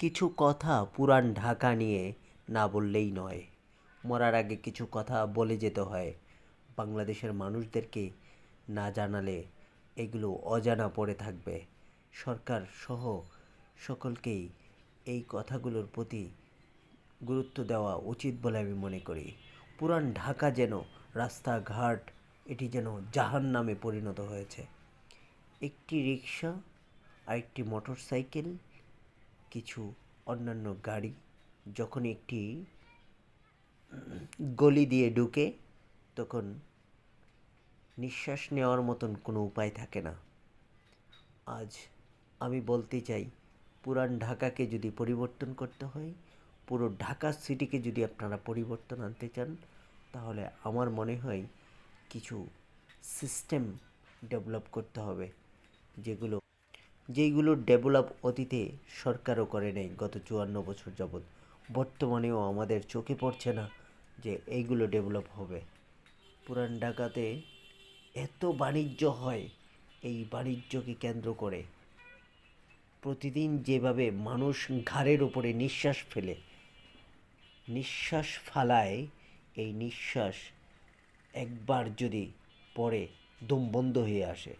কিছু কথা পুরান ঢাকা নিয়ে না বললেই নয়। মরার আগে কিছু কথা বলে যেতে হয়। বাংলাদেশের মানুষদেরকে না জানালে এগুলো অজানা পড়ে থাকবে। সরকার সহ সকলকেই এই কথাগুলোর প্রতি গুরুত্ব দেওয়া উচিত বলে আমি মনে করি। পুরান ঢাকা যেন রাস্তাঘাট, এটি যেন জাহান নামে পরিণত হয়েছে। একটি রিক্সা আরেকটি মোটর সাইকেল কিছু অন্যান্য গাড়ি যখন একটি গলি দিয়ে ঢুকে, তখন নিঃশ্বাস নেওয়ার মতন কোনো উপায় থাকে না। আজ আমি বলতে চাই, পুরান ঢাকাকে যদি পরিবর্তন করতে হয়, পুরো ঢাকা সিটিকে যদি আপনারা পরিবর্তন আনতে চান, তাহলে আমার মনে হয় কিছু সিস্টেম ডেভেলপ করতে হবে, যেগুলো যেইগুলো ডেভেলপ অতীতে সরকারও করে নেই গত চুয়ান্ন বছর যাবৎ। বর্তমানেও আমাদের চোখে পড়ছে না যে এইগুলো ডেভেলপ হবে। পুরান ঢাকাতে এত বাণিজ্য হয়, এই বাণিজ্যকে কেন্দ্র করে। প্রতিদিন যেভাবে মানুষ ঘাড়ের ওপরে নিঃশ্বাস ফেলে, নিঃশ্বাস ফালায়, এই নিঃশ্বাস একবার যদি পড়ে দম বন্ধ হয়ে আসে।